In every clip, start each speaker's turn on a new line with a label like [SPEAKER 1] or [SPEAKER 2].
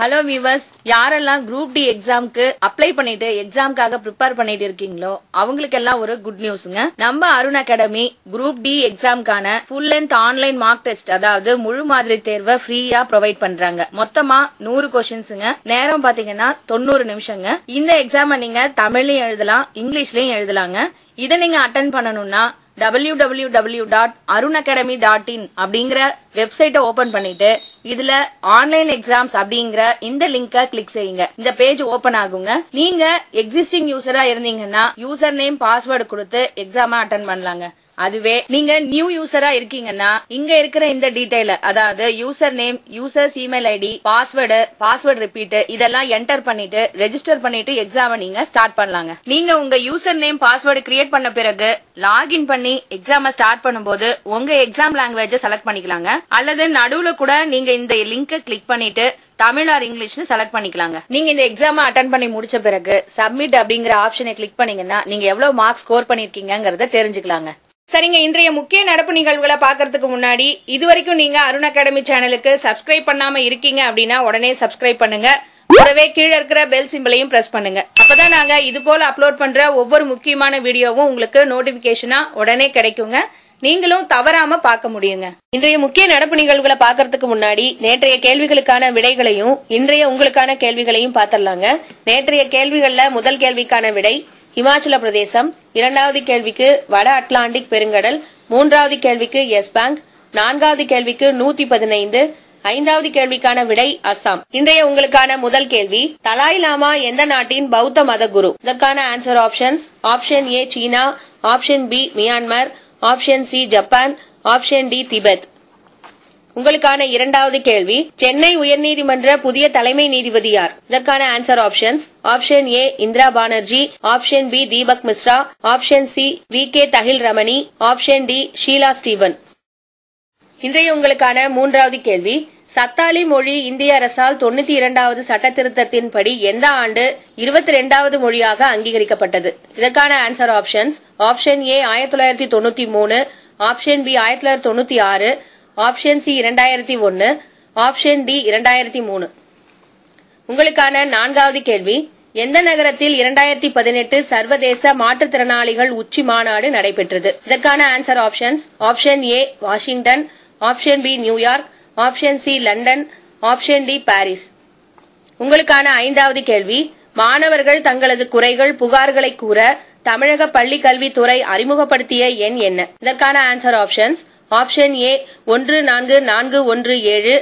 [SPEAKER 1] Hello viewers யாரெல்லாம் group D எக்ஸாம்க்கு apply பண்ணிட்டு எக்ஸாம்க்காக ப்ரிப்பேர் பண்ணிட்டு இருக்கீங்களோ அவங்களுக்கு எல்லாம் ஒரு குட் நியூஸ்ங்க நம்ம Arun academy group D எக்ஸாம்க்கான full length online mark test அதாவது முழு மாதிரி தேர்வை ஃப்ரீயா ப்ரொவைட் பண்றாங்க. மொத்தமா நூறு கொஸ்டின்ஸுங்க நேரம் பாத்தீங்கன்னா தொண்ணூறு நிமிஷங்க. இந்த எக்ஸாமை நீங்க தமிழ்லயும் எழுதலாம் இங்கிலீஷ்லயும் எழுதலாங்க. இதை நீங்க அட்டன் பண்ணணும்னா W W W dot Arun academy dot in அப்படிங்கிற வெப்சைட்டை ஓபன் பண்ணிட்டு இதுல ஆன்லைன் எக்ஸாம்ஸ் அப்படிங்கிற இந்த லிங்கை கிளிக் செய்யுங்க. இந்த பேஜ் ஓபன் ஆகுங்க. நீங்க எக்ஸிஸ்டிங் யூசரா இருந்தீங்கன்னா யூசர் நேம் பாஸ்வேர்டு கொடுத்து எக்ஸாம அட்டன் பண்ணலாங்க. அதுவே நீங்க நியூ யூசரா இருக்கீங்கன்னா இங்க இருக்கிற இந்த டீடைல அதாவது user name users email ID password password repeat இதெல்லாம் என்டர் பண்ணிட்டு ரெஜிஸ்டர் பண்ணிட்டு எக்ஸாம நீங்க ஸ்டார்ட் பண்ணலாங்க. நீங்க உங்க யூசர் நேம் பாஸ்வேர்டு கிரியேட் பண்ண பிறகு லாகின் பண்ணி எக்ஸாம ஸ்டார்ட் பண்ணும்போது உங்க எக்ஸாம் லாங்குவேஜ் செலக்ட் பண்ணிக்கலாங்க. அல்லது நடுவுல கூட நீங்க இந்த லிங்க கிளிக் பண்ணிட்டு தமிழ் ஆர் இங்கிலீஷ்னு செலக்ட் பண்ணிக்கலாங்க. நீங்க இந்த எக்ஸாம் அட்டன் பண்ணி முடிச்ச பிறகு சப்மிட் அப்படிங்கிற ஆப்ஷனை கிளிக் பண்ணீங்கன்னா நீங்க எவ்வளவு மார்க் ஸ்கோர் பண்ணிருக்கீங்கிறத தெரிஞ்சுக்கலாங்க. சரிங்க இன்றைய முக்கிய நடப்பு நிகழ்வுகளை பாக்குறதுக்கு முன்னாடி இது வரைக்கும் நீங்க அருண் அகாடமி சேனலுக்கு சப்ஸ்கிரைப் பண்ணாம இருக்கீங்க அப்படின்னா உடனே சப்ஸ்கிரைப் பண்ணுங்க. கூடவே கீழே இருக்கிற பெல் சிம்பிளையும் பிரஸ் பண்ணுங்க. அப்பதான் நாங்க இது போல அப்லோட் பண்ற ஒவ்வொரு முக்கியமான வீடியோவும் உங்களுக்கு நோட்டிபிகேஷனா உடனே கிடைக்குங்க. நீங்களும் தவறாம பார்க்க முடியுங்க. இன்றைய முக்கிய நடப்பு நிகழ்வுகளை பாக்குறதுக்கு முன்னாடி நேற்றைய கேள்விகளுக்கான விடைகளையும் இன்றைய உங்களுக்கான கேள்விகளையும் பாத்திரலாங்க நேற்றைய கேள்விகள்ல முதல் கேள்விக்கான விடை இமாச்சல பிரதேசம். இரண்டாவது கேள்விக்கு வட அட்லாண்டிக் பெருங்கடல். மூன்றாவது கேள்விக்கு எஸ் பேங்க். நான்காவது கேள்விக்கு நூத்தி பதினைந்து. ஐந்தாவது கேள்விக்கான விடை அஸ்ஸாம். இன்றைய உங்களுக்கான முதல் கேள்வி தலாய் லாமா எந்த நாட்டின் பௌத்த மத குரு? இதற்கான answer options option A China option B Myanmar option C Japan. Option D Tibet. உங்களுக்கான இரண்டாவது கேள்வி சென்னை உயர்நீதிமன்ற புதிய தலைமை நீதிபதி யார்? இதற்கான answer options option A Indira Banerjee option B Deepak Misra option C V K Tahil Ramani option D Sheela Steven. இன்றைய உங்களுக்கான மூன்றாவது கேள்வி சத்தாலி மொழி இந்திய அரசால் தொண்ணூத்தி இரண்டாவது சட்ட திருத்தத்தின்படி எந்த ஆண்டு இருபத்தி இரண்டாவது மொழியாக அங்கீகரிக்கப்பட்டது? இதற்கான ஆன்சர் ஆப்ஷன்ஸ் ஆப்ஷன் ஏ ஆயிரத்தி தொள்ளாயிரத்தி தொண்ணூத்தி மூணு. ஆப்ஷன் பி ஆயிரத்தி தொள்ளாயிரத்தி தொண்ணூத்தி ஆறு. ஆப்ஷன் சி இரண்டாயிரத்தி ஒன்னு. ஆப்ஷன் டி இரண்டாயிரத்தி மூணு. உங்களுக்கான நான்காவது கேள்வி. எந்த நகரத்தில் இரண்டாயிரத்தி பதினெட்டு சர்வதேச மாற்றுத்திறனாளிகள் உச்சி மாநாடு நடைபெற்றது? இதற்கான answer options option A Washington option B New York option C London. Option D Paris. உங்களுக்கான ஐந்தாவது கேள்வி. மாணவர்கள் தங்களது குறைகள் புகார்களை கூற தமிழக பள்ளி கல்வித்துறை அறிமுகப்படுத்திய எண் என்ன? இதற்கான ஆன்சர் ஆப்ஷன்ஸ் ஆப்ஷன் ஏ ஒன்று நான்கு நான்கு ஒன்று ஏழு.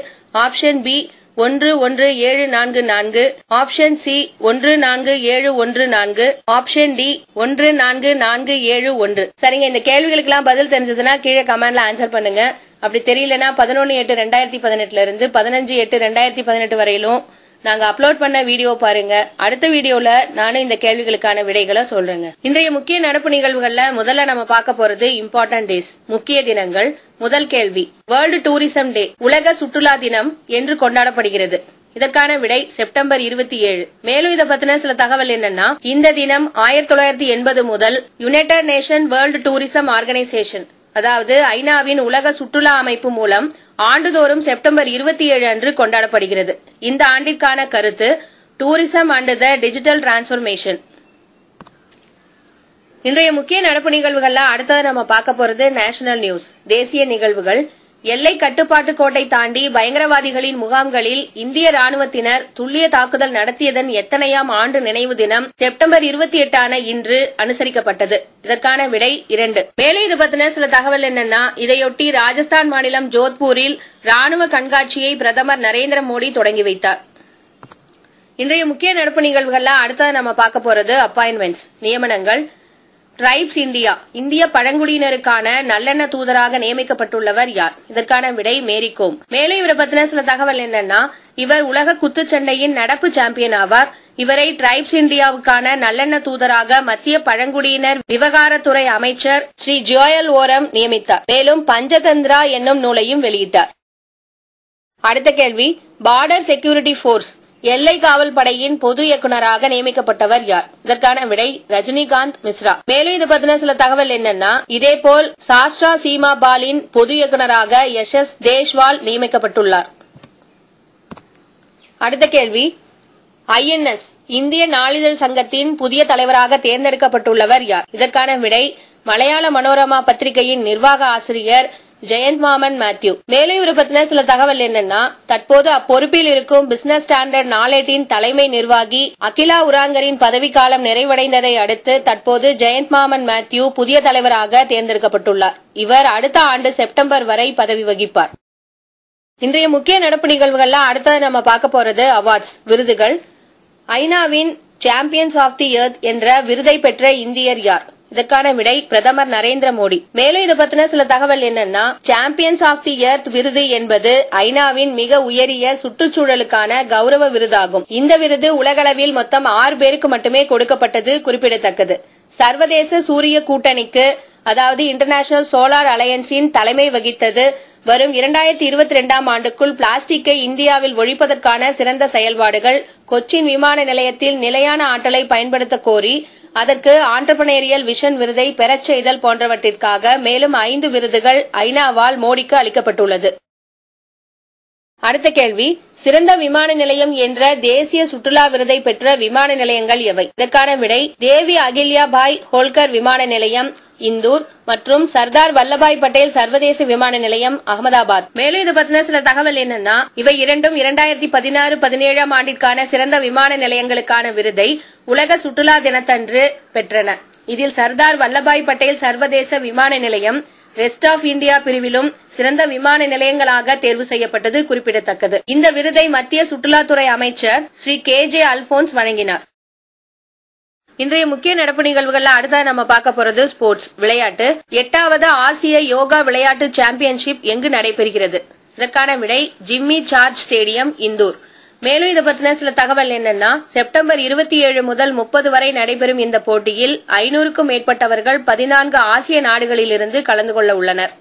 [SPEAKER 1] ஆப்ஷன் பி ஒன்று ஒன்று ஏழு நான்கு நான்கு. ஆப்ஷன் சி ஒன்று நான்கு ஏழு ஒன்று நான்கு. ஆப்ஷன் டி ஒன்று நான்கு நான்கு ஏழு ஒன்று. சரிங்க இந்த கேள்விகளுக்கெல்லாம் பதில் தெரிஞ்சதுன்னா கீழே கமெண்ட்ல ஆன்சர் பண்ணுங்க. அப்படி தெரியலனா பதினொன்னு எட்டு ரெண்டாயிரத்தி பதினெட்டுல இருந்து பதினஞ்சு எட்டு ரெண்டாயிரத்தி பதினெட்டு வரையிலும் நாங்க அப்லோட் பண்ண வீடியோ பாருங்க. அடுத்த வீடியோல நானும் இந்த கேள்விகளுக்கான விடைகளை சொல்றேங்க. இன்றைய முக்கிய நடப்பு நிகழ்வுகள்ல முதல்ல நம்ம பார்க்க போறது இம்பார்ட்டன்ட் டேஸ் முக்கிய தினங்கள் முதல் கேள்வி வேர்ல்டு டூரிசம் டே உலக சுற்றுலா தினம் என்று கொண்டாடப்படுகிறது. இதற்கான விடை செப்டம்பர் இருபத்தி ஏழு. மேலும் இதை பத்தின சில தகவல் என்னன்னா இந்த தினம் ஆயிரத்தி தொள்ளாயிரத்தி எண்பது முதல் United Nation World Tourism Organisation அதாவது ஐநாவின் உலக சுற்றுலா அமைப்பு மூலம் ஆண்டுதோறும் செப்டம்பர் இருபத்தி ஏழு அன்று கொண்டாடப்படுகிறது. இந்த ஆண்டிற்கான கருத்து tourism and the digital transformation இன்றைய முக்கிய நடப்பு நிகழ்வுகள்ல அடுத்தது நம்ம பார்க்க போறது நேஷனல் நியூஸ் தேசிய நிகழ்வுகள். எல்லை கட்டுப்பாட்டு கோட்டை தாண்டி பயங்கரவாதிகளின் முகாம்களில் இந்திய ராணுவத்தினர் துல்லிய தாக்குதல் நடத்தியதன் எத்தனையாம் ஆண்டு நினைவு தினம் செப்டம்பர் இருபத்தி எட்டான இன்று அனுசரிக்கப்பட்டது. இதற்கான விடை இரண்டு. மேலும் இது பத்தின சில தகவல் என்னன்னா இதையொட்டி ராஜஸ்தான் மாநிலம் ஜோத்பூரில் ராணுவ கண்காட்சியை பிரதமர் நரேந்திர மோடி தொடங்கி வைத்தார். இன்றைய முக்கிய நடப்பு நிகழ்வுகள்ல அடுத்தது நம்ம பார்க்க போறது அப்பாயின்மெண்ட்ஸ் நியமனங்கள் டிரைப்ஸ் இந்தியா இந்திய பழங்குடியினருக்கான நல்லெண்ண தூதராக நியமிக்கப்பட்டுள்ளவர் யார்? இதற்கான விடை மேரிகோம் மேலும் இவரை பத்தின சில தகவல் என்னன்னா இவர் உலக குத்துச்சண்டையின் நடப்பு சாம்பியன் ஆவார். இவரை டிரைப்ஸ் இந்தியாவுக்கான நல்லெண்ண தூதராக மத்திய பழங்குடியினர் விவகாரத்துறை அமைச்சர் ஸ்ரீ ஜோயல் ஓரம் நியமித்தார். மேலும் பஞ்சதந்திரா என்னும் நூலையும் வெளியிட்டார். அடுத்த கேள்வி பார்டர் செக்யூரிட்டி போர்ஸ் எல்லை காவல் படையின் பொது இயக்குநராக நியமிக்கப்பட்டவர் யார்? இதற்கான விடை ரஜினிகாந்த் மிஸ்ரா. மேலும் இது பத்தின சில தகவல் என்னன்னா இதேபோல் சாஸ்ட்ரா சீமா பாலின் பொது இயக்குநராக எஸ். எஸ். தேஷ்வால் நியமிக்கப்பட்டுள்ளார்.
[SPEAKER 2] அடுத்த கேள்வி. ஐஎன்எஸ் இந்திய நாளிதழ் சங்கத்தின் புதிய தலைவராக தேர்ந்தெடுக்கப்பட்டுள்ளவர் யார்? இதற்கான விடை மலையாள மனோரமா பத்திரிகையின் நிர்வாக ஆசிரியர் ஜெயந்த் மாமன் மேத்யூ. மேலும் இவரை பத்தின சில தகவல் என்னன்னா தற்போது அப்பொறுப்பில் இருக்கும் பிசினஸ் ஸ்டாண்டர்ட் நாளேட்டின் தலைமை நிர்வாகி அகிலா உராங்கரின் பதவிக்காலம் நிறைவடைந்ததை அடுத்து தற்போது ஜெயந்த் மாமன் மேத்யூ புதிய தலைவராக தேர்ந்தெடுக்கப்பட்டுள்ளார். இவர் அடுத்த ஆண்டு செப்டம்பர் வரை பதவி வகிப்பார். இன்றைய முக்கிய நடப்பு நிகழ்வுகள்ல அடுத்தது நம்ம பார்க்க போறது அவார்ட்ஸ் விருதுகள். ஐநாவின் சாம்பியன்ஸ் ஆஃப் தி எர்த் என்ற விருதை பெற்ற இந்தியர் யார்? இதற்கான விடை பிரதமர் நரேந்திர மோடி. மேலும் இதை பத்தின சில தகவல் என்னன்னா சாம்பியன்ஸ் ஆஃப் தி எர்த் விருது என்பது ஐநாவின் மிக உயரிய சுற்றுச்சூழலுக்கான கௌரவ விருதாகும். இந்த விருது உலகளவில் மொத்தம் ஆறு பேருக்கு மட்டுமே கொடுக்கப்பட்டது குறிப்பிடத்தக்கது. சர்வதேச சூரிய கூட்டணிக்கு அதாவது இன்டர்நேஷனல் சோலார் அலையன்ஸின் தலைமை வகித்தது வரும் இரண்டாயிரத்தி இருபத்தி ரெண்டாம் ஆண்டுக்குள் பிளாஸ்டிக்கை இந்தியாவில் ஒழிப்பதற்கான சிறந்த செயல்பாடுகள் கொச்சின் விமான நிலையத்தில் நிலையான ஆற்றலை பயன்படுத்த கோரி அதற்கு ஆண்டர்பனேரியல் விஷன் விருதை பெறச் செய்தல் போன்றவற்றிற்காக மேலும் ஐந்து விருதுகள் ஐநாவால் மோடிக்கு அளிக்கப்பட்டுள்ளது. அடுத்த கேள்வி சிறந்த விமான நிலையம் என்ற தேசிய சுற்றுலா விருதை பெற்ற விமான நிலையங்கள் எவை? இதற்கான விடை தேவி அகில்யா பாய் ஹோல்கர் விமான நிலையம் இந்தூர் மற்றும் சர்தார் வல்லபாய் பட்டேல் சர்வதேச விமான நிலையம் அகமதாபாத். மேலும் இது பத்தின சில தகவல் என்னன்னா இவை இரண்டும் இரண்டாயிரத்தி பதினாறு பதினேழாம் ஆண்டிற்கான சிறந்த விமான நிலையங்களுக்கான விருதை உலக சுற்றுலா தினத்தன்று பெற்றன. இதில் சர்தார் வல்லபாய் பட்டேல் சர்வதேச விமான நிலையம் ரெஸ்ட் ஆஃப் இந்தியா பிரிவிலும் சிறந்த விமான நிலையங்களாக தேர்வு செய்யப்பட்டது குறிப்பிடத்தக்கது. இந்த விருதை மத்திய சுற்றுலாத்துறை அமைச்சர் ஸ்ரீ கே ஜே அல்போன்ஸ் வழங்கினார். இன்றைய முக்கிய நடப்பு நிகழ்வுகள்ல அடுத்த நம்ம பார்க்க போறது ஸ்போர்ட்ஸ். விளையாட்டு. எட்டாவது ஆசிய யோகா விளையாட்டு சாம்பியன்ஷிப் எங்கு நடைபெறுகிறது? இதற்கான விடை ஜிம்மி சார்ஜ் ஸ்டேடியம் இந்தூர். மேலும் இதை பத்தின சில தகவல் என்னன்னா செப்டம்பர் இருபத்தி ஏழு முதல் முப்பது வரை நடைபெறும் இந்த போட்டியில் ஐநூறுக்கும் மேற்பட்டவர்கள் பதினான்கு ஆசிய நாடுகளிலிருந்து கலந்து கொள்ள உள்ளனர்.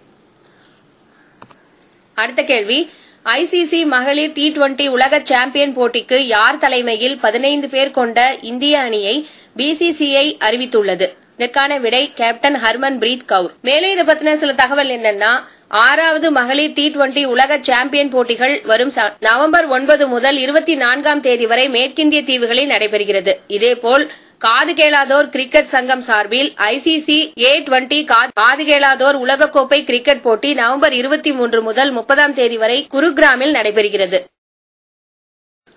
[SPEAKER 2] அடுத்த கேள்வி. ஐசிசி மகளிர் டி டுவெண்டி உலக சாம்பியன் போட்டிக்கு யார் தலைமையில் பதினைந்து பேர் கொண்ட இந்திய அணியை பிசிசிஐ அறிவித்துள்ளது. இதற்கான விடை கேப்டன் ஹர்மன் பிரீத் கவுர். மேலும் இதை பத்தின சில தகவல் என்னன்னா ஆறாவது மகளிர் டி டுவெண்டி உலக சாம்பியன் போட்டிகள் வரும் ச- நவம்பர் ஒன்பது முதல் இருபத்தி நான்காம் தேதி வரை மேற்கிந்திய தீவுகளில் நடைபெறுகிறது. இதேபோல் காது கேளாதோர் கிரிக்கெட் சங்கம் சார்பில் ஐசிசி ஏ டுவெண்டி காது கேளாதோர் உலகக்கோப்பை கிரிக்கெட் போட்டி நவம்பர் இருபத்தி மூன்று முதல் முப்பதாம் தேதி வரை குருகிராமில் நடைபெறுகிறது.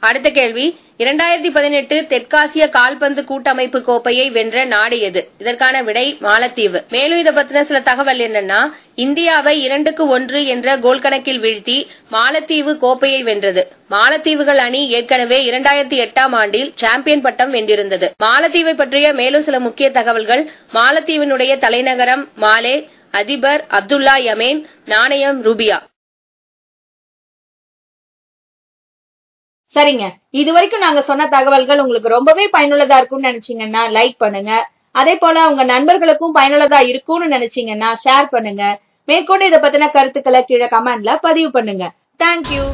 [SPEAKER 2] அடுத்த கேள்வி. இரண்டாயிரத்தி பதினெட்டு தெற்காசிய கால்பந்து கூட்டமைப்பு கோப்பையை வென்ற நாடு எது? இதற்கான விடை மாலத்தீவு. மேலும் இதை பத்தின சில தகவல் என்னன்னா இந்தியாவை இரண்டுக்கு ஒன்று என்ற கோல் கணக்கில் வீழ்த்தி மாலத்தீவு கோப்பையை வென்றது. மாலத்தீவுகள் அணி ஏற்கனவே இரண்டாயிரத்தி எட்டாம் ஆண்டில் சாம்பியன் பட்டம் வென்றிருந்தது. மாலத்தீவை பற்றிய மேலும் சில முக்கிய தகவல்கள். மாலத்தீவினுடைய தலைநகரம் மாலே அதிபர் அப்துல்லா யமேன் நாணயம் ரூபியா.
[SPEAKER 1] சரிங்க. இது வரைக்கும் நாங்க சொன்ன தகவல்கள் உங்களுக்கு ரொம்பவே பயனுள்ளதா இருக்கும்னு நினைச்சீங்கன்னா லைக் பண்ணுங்க. அதே போல உங்க நண்பர்களுக்கும் பயனுள்ளதா இருக்கும்னு நினைச்சீங்கன்னா ஷேர் பண்ணுங்க. மேற்கொண்டு இதை பத்தின கருத்துக்களை கீழே கமெண்ட்ல பதிவு பண்ணுங்க. தேங்க்யூ